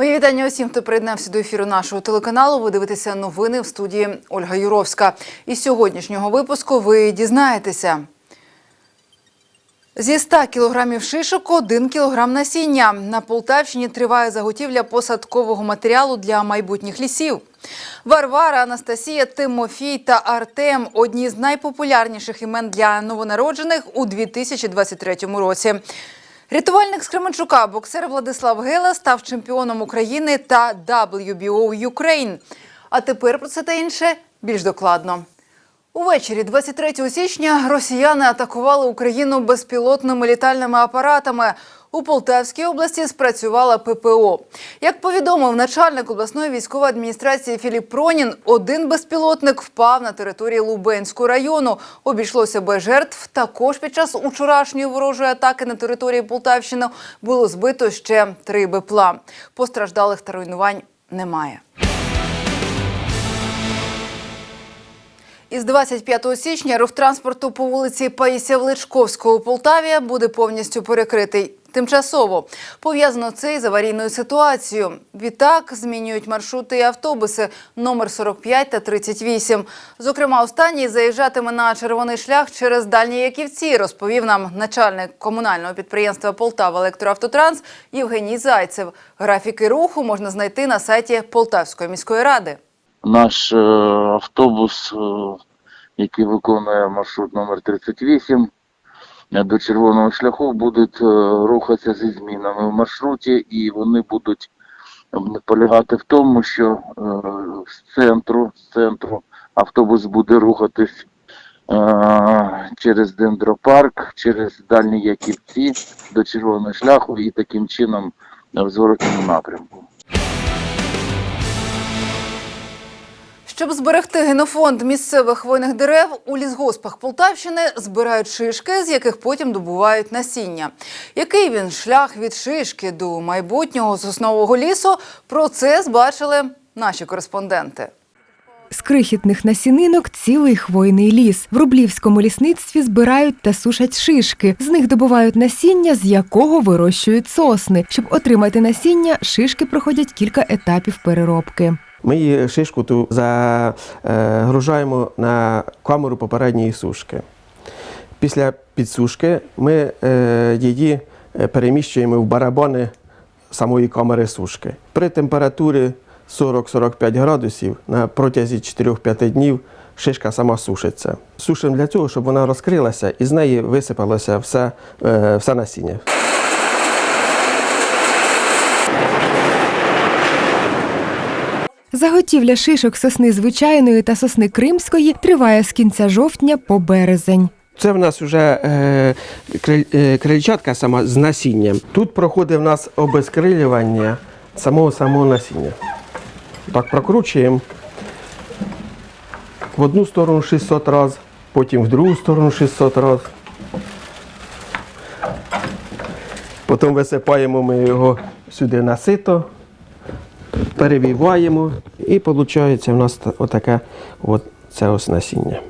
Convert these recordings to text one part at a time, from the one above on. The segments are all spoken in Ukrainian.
Мої вітання усім, хто приєднався до ефіру нашого телеканалу. Ви дивитеся новини в студії Ольга Юровська. Із сьогоднішнього випуску ви дізнаєтеся. Зі 100 кілограмів шишок – 1 кілограм насіння. На Полтавщині триває заготівля посадкового матеріалу для майбутніх лісів. Варвара, Анастасія, Тимофій та Артем – одні з найпопулярніших імен для новонароджених у 2023 році. Рятувальник з Кременчука, боксер Владислав Гела став чемпіоном України та WBO Ukraine. А тепер про це та інше більш докладно. Увечері 23 січня росіяни атакували Україну безпілотними літальними апаратами. У Полтавській області спрацювала ППО. Як повідомив начальник обласної військової адміністрації Філіп Пронін, один безпілотник впав на території Лубенського району. Обійшлося без жертв. Також під час учорашньої ворожої атаки на території Полтавщини було збито ще три БПЛА. Постраждалих та руйнувань немає. Із 25 січня рух транспорту по вулиці Паїсія Величковського у Полтаві буде повністю перекритий. Тимчасово пов'язано це із аварійною ситуацією. Відтак змінюють маршрути і автобуси номер 45 та 38. Зокрема, останній заїжджатиме на червоний шлях через дальні Яківці, розповів нам начальник комунального підприємства Полтава Електроавтотранс Євгеній Зайцев. Графіки руху можна знайти на сайті Полтавської міської ради. Наш е, автобус, е, який виконує маршрут номер 38 е, до червоного шляху, будуть е, рухатися зі змінами в маршруті, і вони будуть е, полягати в тому, що е, з центру, з центру автобус буде рухатись е, через дендропарк, через дальні Яківці до червоного шляху і таким чином е, в зворотному напрямку. Щоб зберегти генофонд місцевих хвойних дерев, у лісгоспах Полтавщини збирають шишки, з яких потім добувають насіння. Який він шлях від шишки до майбутнього соснового лісу? Про це збачили наші кореспонденти. З крихітних насінинок цілий хвойний ліс. В Рублівському лісництві збирають та сушать шишки. З них добувають насіння, з якого вирощують сосни. Щоб отримати насіння, шишки проходять кілька етапів переробки. Ми її шишку ту загружаємо на камеру попередньої сушки. Після підсушки ми е, її е, переміщуємо в барабани самої камери сушки. При температурі 40-45 градусів на протязі 4-5 днів шишка сама сушиться. Сушимо для цього, щоб вона розкрилася і з неї висипалося все, е, все насіння. Заготівля шишок сосни звичайної та сосни кримської триває з кінця жовтня по березень. Це в нас вже е, е, крильчатка сама з насінням. Тут проходить в нас обезкрилювання самого самого насіння. Так, прокручуємо в одну сторону 600 разів, потім в другу сторону 600 разів. Потім висипаємо ми його сюди на сито, перевіваємо і виходить в нас отаке от це ось насіння.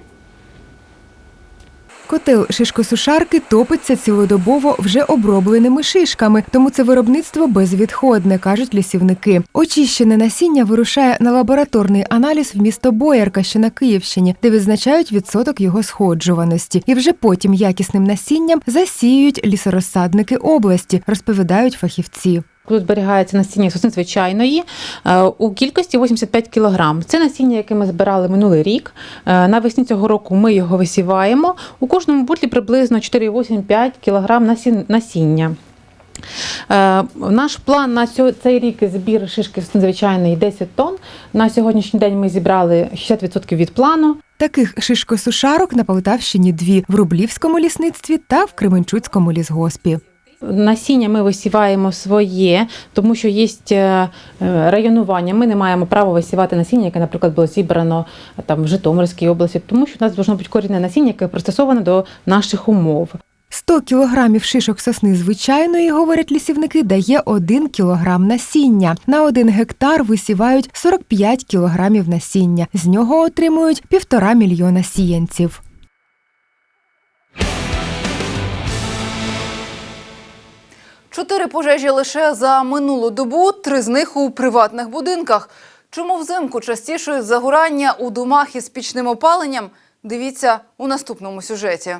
Котел шишкосушарки топиться цілодобово вже обробленими шишками, тому це виробництво безвідходне, кажуть лісівники. Очищене насіння вирушає на лабораторний аналіз в місто Боярка, що на Київщині, де відзначають відсоток його сходжуваності. І вже потім якісним насінням засіюють лісорозсадники області, розповідають фахівці. Тут зберігається насіння сосни звичайної е, у кількості 85 кг. Це насіння, яке ми збирали минулий рік. Е, Навесні цього року ми його висіваємо. У кожному бутлі приблизно 4,85 кг насін- насіння. Е, Наш план на цей рік збір шишки звичайної 10 тонн. На сьогоднішній день ми зібрали 60% від плану. Таких шишкосушарок на Полтавщині дві в Рублівському лісництві та в Кременчуцькому лісгоспі. Насіння ми висіваємо своє, тому що є е, районування. Ми не маємо права висівати насіння, яке, наприклад, було зібрано е, там в Житомирській області, тому що у нас должно бути корінне насіння, яке пристосоване до наших умов. 100 кілограмів шишок сосни звичайної, говорять лісівники, дає 1 кілограм насіння. На 1 гектар висівають 45 кілограмів насіння. З нього отримують півтора мільйона сіянців. Чотири пожежі лише за минулу добу, три з них у приватних будинках. Чому взимку частішують загорання у домах із пічним опаленням? Дивіться у наступному сюжеті.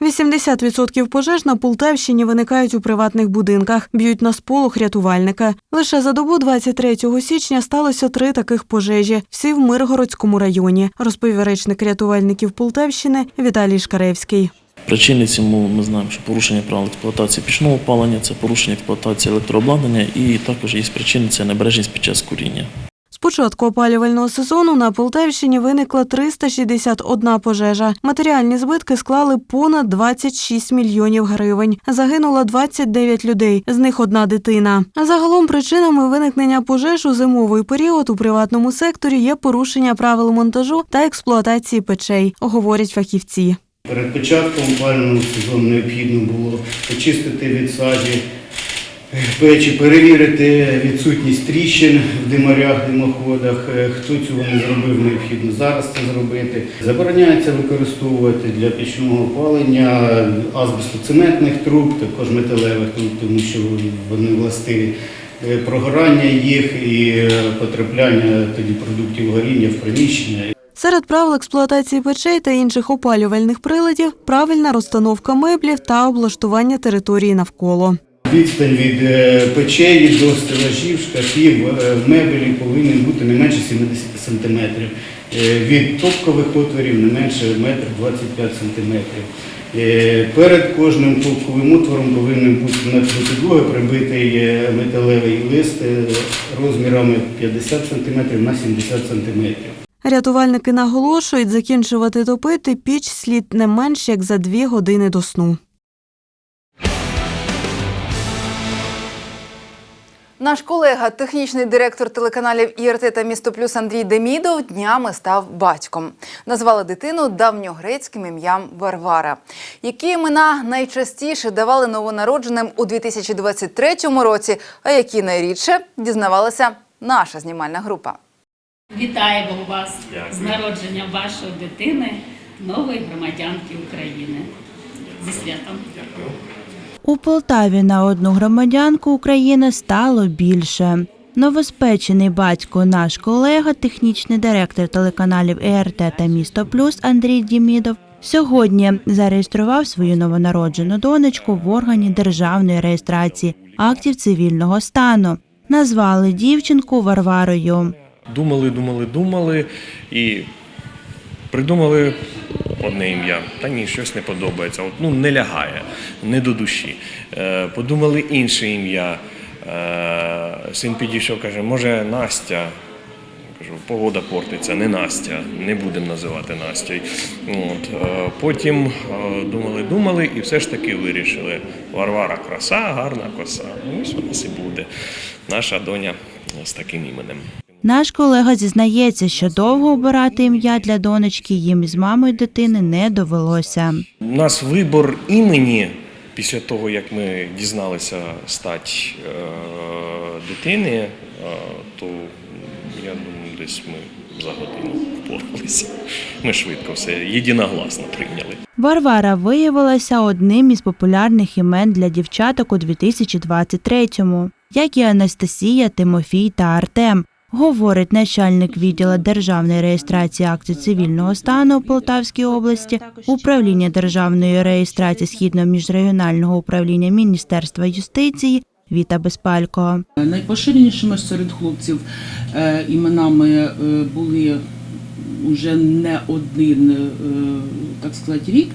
80% пожеж на Полтавщині виникають у приватних будинках, б'ють на сполох рятувальника. Лише за добу 23 січня сталося три таких пожежі, всі в Миргородському районі, розповів речник рятувальників Полтавщини Віталій Шкаревський. Причини цьому ми знаємо, що порушення правил експлуатації пічного опалення, це порушення експлуатації електрообладнання і також є причини це небережність під час куріння. З початку опалювального сезону на Полтавщині виникла 361 пожежа. Матеріальні збитки склали понад 26 мільйонів гривень. Загинуло 29 людей, з них одна дитина. Загалом причинами виникнення пожеж у зимовий період у приватному секторі є порушення правил монтажу та експлуатації печей, говорять фахівці. Перед початком опалювального сезону необхідно було очистити від сажі печі, перевірити відсутність тріщин в димарях, димоходах. Е, Хто цього не зробив, необхідно зараз це зробити. Забороняється використовувати для пічного опалення азбестоцементних труб, також металевих труб, тому що вони властиві прогорання їх і потрапляння тоді продуктів горіння в приміщення. Серед правил експлуатації печей та інших опалювальних приладів правильна розстановка меблів та облаштування території навколо. Відстань від е, печей до стелажів, шкафів, е, мебелі повинен бути не менше 70 см. Від топкових отворів не менше 1,25 см. Перед кожним топковим отвором повинен бути на підлоги прибитий е, металевий лист е, розмірами 50 см на 70 см. Рятувальники наголошують, закінчувати топити піч слід не менш як за дві години до сну. Наш колега, технічний директор телеканалів ІРТ та Місто Плюс Андрій Демідов днями став батьком. Назвали дитину давньогрецьким ім'ям Варвара. Які імена найчастіше давали новонародженим у 2023 році, а які найрідше дізнавалася наша знімальна група. Вітаємо вас з народженням вашої дитини, нової громадянки України. Зі святом. У Полтаві на одну громадянку України стало більше. Новоспечений батько, наш колега, технічний директор телеканалів ЕРТ та Місто Плюс Андрій Дімідов, сьогодні зареєстрував свою новонароджену донечку в органі державної реєстрації актів цивільного стану. Назвали дівчинку Варварою. Думали, думали, думали і придумали одне ім'я. Та ні, щось не подобається. От, ну, не лягає, не до душі. Е, подумали інше ім'я. Е, син підійшов, каже, може Настя. Кажу, погода портиться, не Настя, не будемо називати Настю. От, е, потім е, думали, думали і все ж таки вирішили. Варвара краса, гарна коса. Ну, ось у нас і буде. Наша доня з таким іменем. Наш колега зізнається, що довго обирати ім'я для донечки їм із мамою дитини не довелося. У нас вибор імені після того, як ми дізналися стать е, дитини, е, то я думаю, десь ми за годину впоралися. Ми швидко все єдиногласно прийняли. Варвара виявилася одним із популярних імен для дівчаток у 2023-му, як і Анастасія, Тимофій та Артем. Говорить начальник відділу державної реєстрації актів цивільного стану у Полтавській області, управління державної реєстрації східного міжрегіонального управління Міністерства юстиції Віта Безпалько. Найпоширенішими серед хлопців е, іменами е, були вже не один, е, так сказати, рік.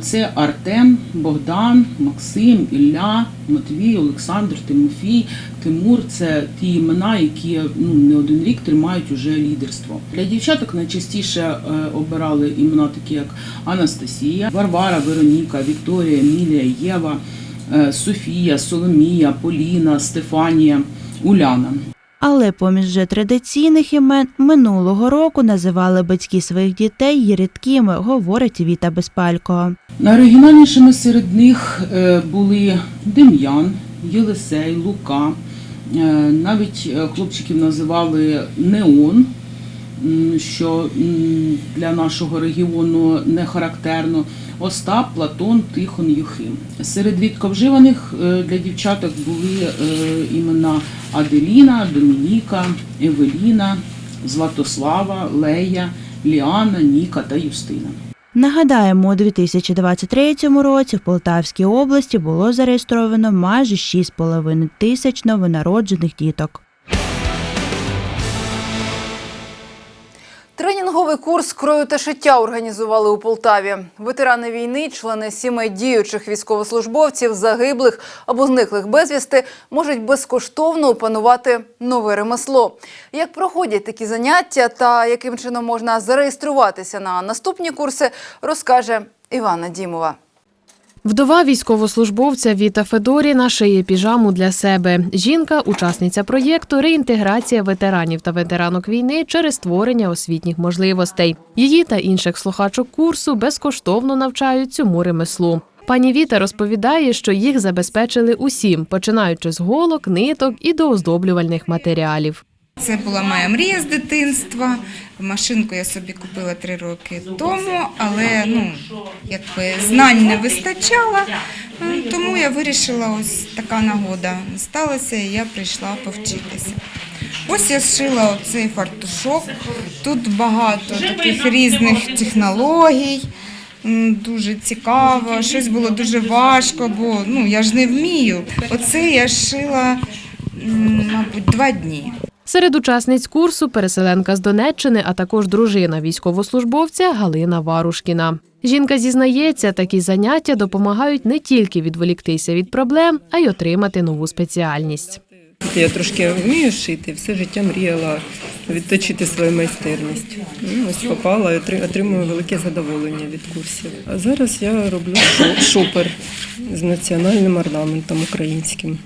Це Артем, Богдан, Максим, Ілля, Матвій, Олександр, Тимофій, Тимур. Це ті імена, які ну не один рік тримають уже лідерство. Для дівчаток найчастіше е, обирали імена такі як Анастасія, Варвара, Вероніка, Вікторія, Емілія, Єва, е, Софія, Соломія, Поліна, Стефанія, Уляна. Але поміж вже традиційних імен минулого року називали батьки своїх дітей її рідкими, говорить Віта Безпалько. Найоригінальнішими серед них е, були Дем'ян, Єлисей, Лука. Е, Навіть е, хлопчиків називали Неон, що для нашого регіону не характерно. Остап, Платон, Тихон, Юхим. Серед рідковживаних е, для дівчаток були імена Аделіна, Домініка, Евеліна, Златослава, Лея, Ліана, Ніка та Юстина. Нагадаємо, у 2023 році в Полтавській області було зареєстровано майже 6,5 тисяч новонароджених діток. Тренінговий курс крою та шиття організували у Полтаві. Ветерани війни, члени сімей діючих військовослужбовців, загиблих або зниклих безвісти, можуть безкоштовно опанувати нове ремесло. Як проходять такі заняття та яким чином можна зареєструватися на наступні курси, розкаже Івана Дімова. Вдова військовослужбовця Віта Федоріна шиє піжаму для себе. Жінка учасниця проєкту реінтеграція ветеранів та ветеранок війни через створення освітніх можливостей. Її та інших слухачок курсу безкоштовно навчають цьому ремеслу. Пані Віта розповідає, що їх забезпечили усім, починаючи з голок, ниток і до оздоблювальних матеріалів. Це була моя мрія з дитинства. Машинку я собі купила три роки тому, але ну якби знань не вистачало, е, тому я вирішила, ось така нагода сталася, і я прийшла повчитися. Ось я зшила оцей фартушок. Тут багато таких різних технологій. Дуже цікаво, щось було дуже важко, бо ну я ж не вмію. Оце я шила, мабуть, два дні. Серед учасниць курсу переселенка з Донеччини, а також дружина військовослужбовця Галина Варушкіна. Жінка зізнається, такі заняття допомагають не тільки відволіктися від проблем, а й отримати нову спеціальність. Я трошки вмію шити, все життя мріяла відточити свою майстерність. Ну, Ось попала і отримую велике задоволення від курсів. А зараз я роблю шопер з національним орнаментом українським.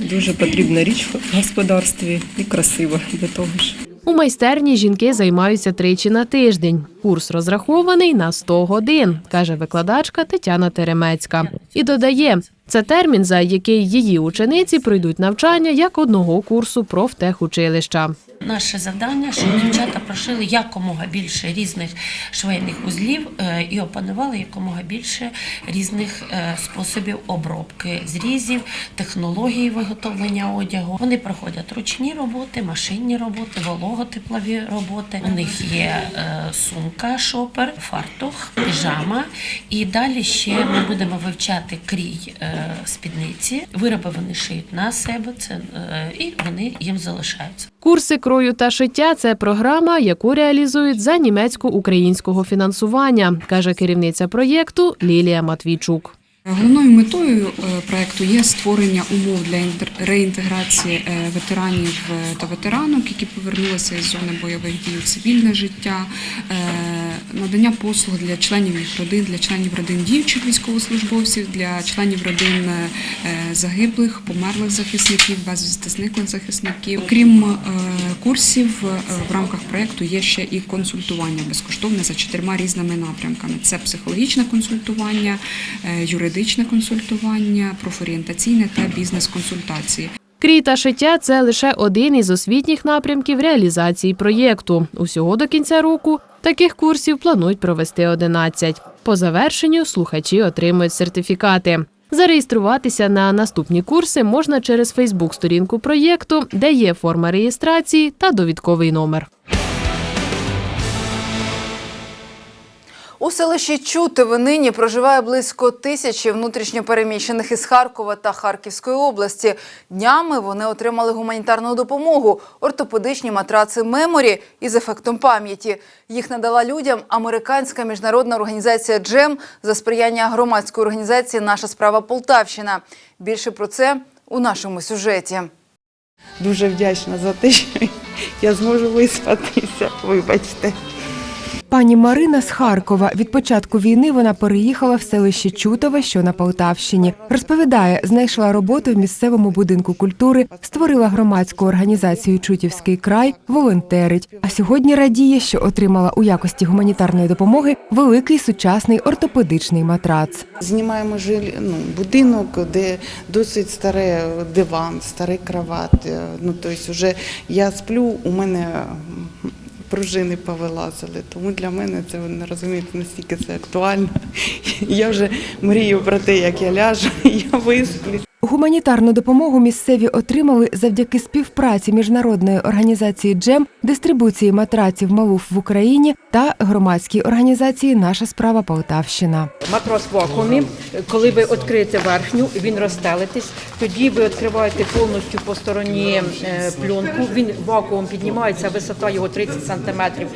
Дуже потрібна річ в господарстві і красива до того ж. У майстерні жінки займаються тричі на тиждень. Курс розрахований на 100 годин, каже викладачка Тетяна Теремецька. І додає, це термін, за який її учениці пройдуть навчання як одного курсу профтехучилища. Наше завдання, щоб дівчата прошили якомога більше різних швейних узлів е, і опанували якомога більше різних е, способів обробки зрізів, технології виготовлення одягу. Вони проходять ручні роботи, машинні роботи, вологотеплові роботи. У них є е, сумка, шопер, фартух, піжама. І далі ще ми будемо вивчати крій е, спідниці. Вироби вони шиють на себе, це е, і вони їм залишаються. Курси крою та шиття це програма, яку реалізують за німецько-українського фінансування, каже керівниця проєкту Лілія Матвійчук. Головною метою е, проекту є створення умов для реінтеграції е, ветеранів е, та ветеранок, які повернулися із зони бойових дій у цивільне життя, надання послуг для членів їх родин, для членів родин діючих військовослужбовців, для членів родин загиблих, померлих захисників, безвісти зниклих захисників. Окрім курсів, в рамках проекту є ще і консультування безкоштовне за чотирма різними напрямками: це психологічне консультування, е, юридичне консультування, профорієнтаційне та бізнес-консультації. Крій та шиття це лише один із освітніх напрямків реалізації проєкту. Усього до кінця року таких курсів планують провести 11. По завершенню слухачі отримують сертифікати. Зареєструватися на наступні курси можна через Фейсбук-сторінку проєкту, де є форма реєстрації та довідковий номер. У селищі Чутове нині проживає близько тисячі внутрішньопереміщених із Харкова та Харківської області. Днями вони отримали гуманітарну допомогу, ортопедичні матраци меморі із ефектом пам'яті. Їх надала людям американська міжнародна організація Джем за сприяння громадської організації Наша справа Полтавщина. Більше про це у нашому сюжеті. Дуже вдячна за те, що я зможу виспатися. Вибачте. Пані Марина з Харкова від початку війни вона переїхала в селище Чутове, що на Полтавщині. Розповідає, знайшла роботу в місцевому будинку культури, створила громадську організацію Чутівський край, волонтерить. А сьогодні радіє, що отримала у якості гуманітарної допомоги великий сучасний ортопедичний матрац. Знімаємо жиль, ну, будинок, де досить старий диван, старий кроват. Е, Ну, тобто вже я сплю, у мене пружини повилазили. Тому для мене це ви не розумієте, наскільки це актуально. Я вже мрію про те, як я ляжу, я висплюсь. Гуманітарну допомогу місцеві отримали завдяки співпраці міжнародної організації Джем, дистрибуції матраців Малуф в Україні та громадській організації Наша справа Полтавщина. Матрос в вакуумі. Коли ви відкриєте верхню, він розстелитесь. Тоді ви відкриваєте повністю по стороні е, пленку. Він вакуум піднімається, висота його 30 сантиметрів.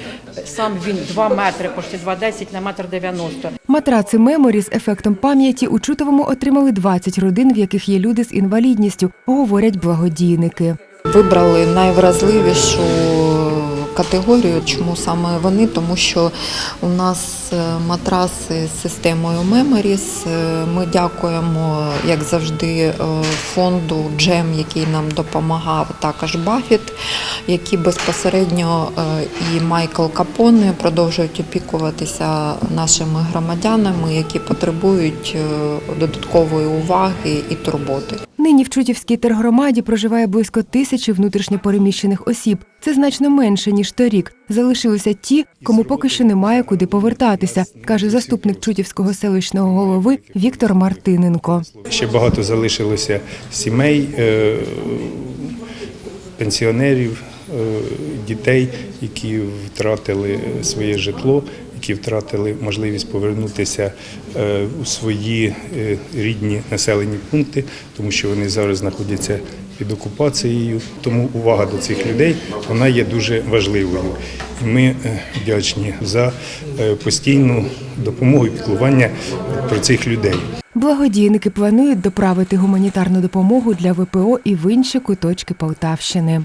Сам він 2 метри, почти 2,10 на метр 90. Матраци Меморі з ефектом пам'яті у Чутовому отримали 20 родин, в яких є люди з інвалідністю, говорять благодійники. Вибрали найвразливішу категорію. Чому саме вони? Тому що у нас е, матраси з системою Memories. Е, Ми дякуємо, як завжди, е, фонду Джем, який нам допомагав, також Бафіт, які безпосередньо і Майкл Капоне продовжують опікуватися нашими громадянами, які потребують додаткової уваги і турботи. Нині в Чутівській тергромаді проживає близько тисячі внутрішньопереміщених осіб. Це значно менше ніж торік. Залишилися ті, кому поки що немає куди повертатися, каже заступник Чутівського селищного голови Віктор Мартиненко. Ще багато залишилося сімей, е, пенсіонерів, е, дітей, які втратили своє житло, які втратили можливість повернутися е, у свої е, рідні населені пункти, тому що вони зараз знаходяться під окупацією. Тому увага до цих людей вона є дуже важливою. І ми е, вдячні за постійну допомогу і піклування про цих людей. Благодійники планують доправити гуманітарну допомогу для ВПО і в інші куточки Полтавщини.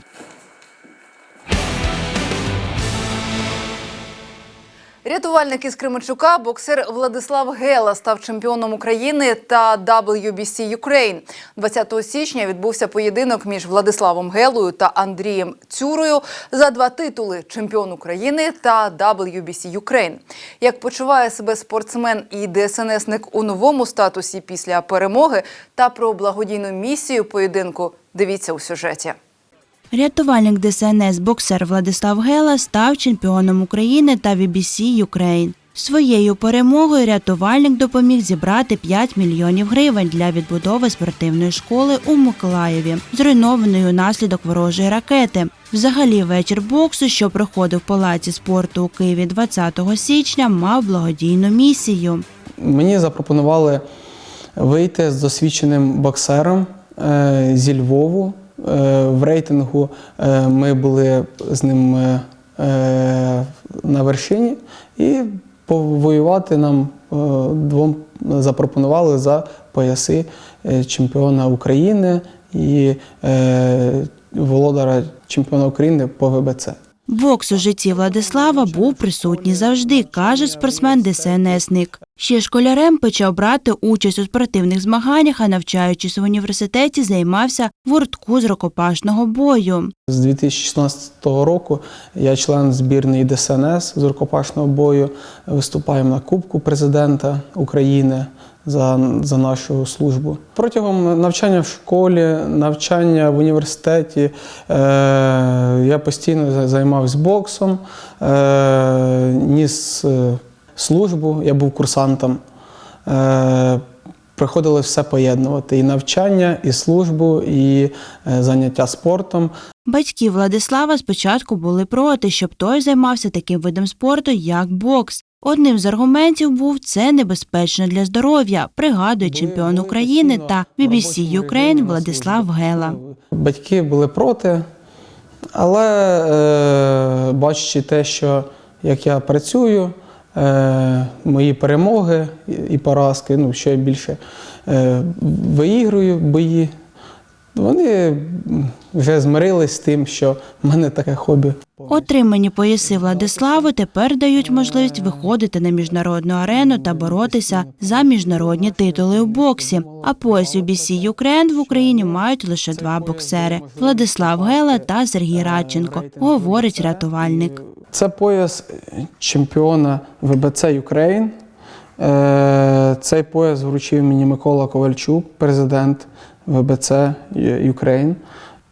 Рятувальник із Кременчука, боксер Владислав Гела став чемпіоном України та WBC Ukraine. 20 січня відбувся поєдинок між Владиславом Гелою та Андрієм Цюрою за два титули чемпіон України та WBC Ukraine. Як почуває себе спортсмен і ДСНСник у новому статусі після перемоги та про благодійну місію поєдинку, дивіться у сюжеті. Рятувальник ДСНС боксер Владислав Гела став чемпіоном України та VBC Ukraine. Своєю перемогою рятувальник допоміг зібрати 5 мільйонів гривень для відбудови спортивної школи у Миколаєві, зруйнованої унаслідок ворожої ракети. Взагалі, вечір боксу, що проходив в палаці спорту у Києві 20 січня, мав благодійну місію. Мені запропонували вийти з досвідченим боксером е, зі Львову. Е, В рейтингу е, ми були з ним е, на вершині і повоювати нам двом запропонували за пояси чемпіона України і володара чемпіона України по ВБЦ. Бокс у житті Владислава був присутній завжди, каже спортсмен ДСНСник. Ще школярем почав брати участь у спортивних змаганнях, а навчаючись в університеті, займався в гуртку з рукопашного бою. З 2016 року я член збірної ДСНС з рукопашного бою. Виступаємо на Кубку президента України за, за нашу службу. Протягом навчання в школі, навчання в університеті е, я постійно за- займався боксом, е, ніс е, службу, я був курсантом. Е, Приходилось все поєднувати: і навчання, і службу, і е, заняття спортом. Батьки Владислава спочатку були проти, щоб той займався таким видом спорту, як бокс. Одним з аргументів був це небезпечно для здоров'я, пригадує чемпіон України та BBC Ukraine Владислав Гела. Батьки були проти, але е, бачачи те, що як я працюю, е, мої перемоги і- поразки, ну, що я більше е, виіграю бої, Вони вже змирились з тим, що в мене таке хобі. Отримані пояси Владиславу тепер дають можливість виходити на міжнародну арену та боротися за міжнародні титули у боксі. А пояс UBC Ukraine в Україні мають лише два боксери Владислав Гела та Сергій Радченко, говорить рятувальник. Це пояс чемпіона ВБЦ Ukraine. Е, Цей пояс вручив мені Микола Ковальчук, президент ВБЦ Ukraine.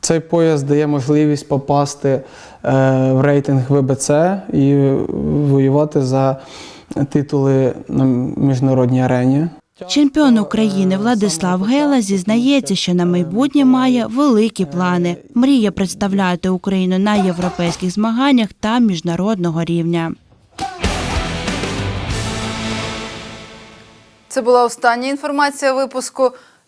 Цей пояс дає можливість попасти е, в рейтинг ВБЦ і воювати за титули на міжнародній арені. Чемпіон України Владислав Гела зізнається, що на майбутнє має великі плани. Мріє представляти Україну на європейських змаганнях та міжнародного рівня. Це була остання інформація випуску.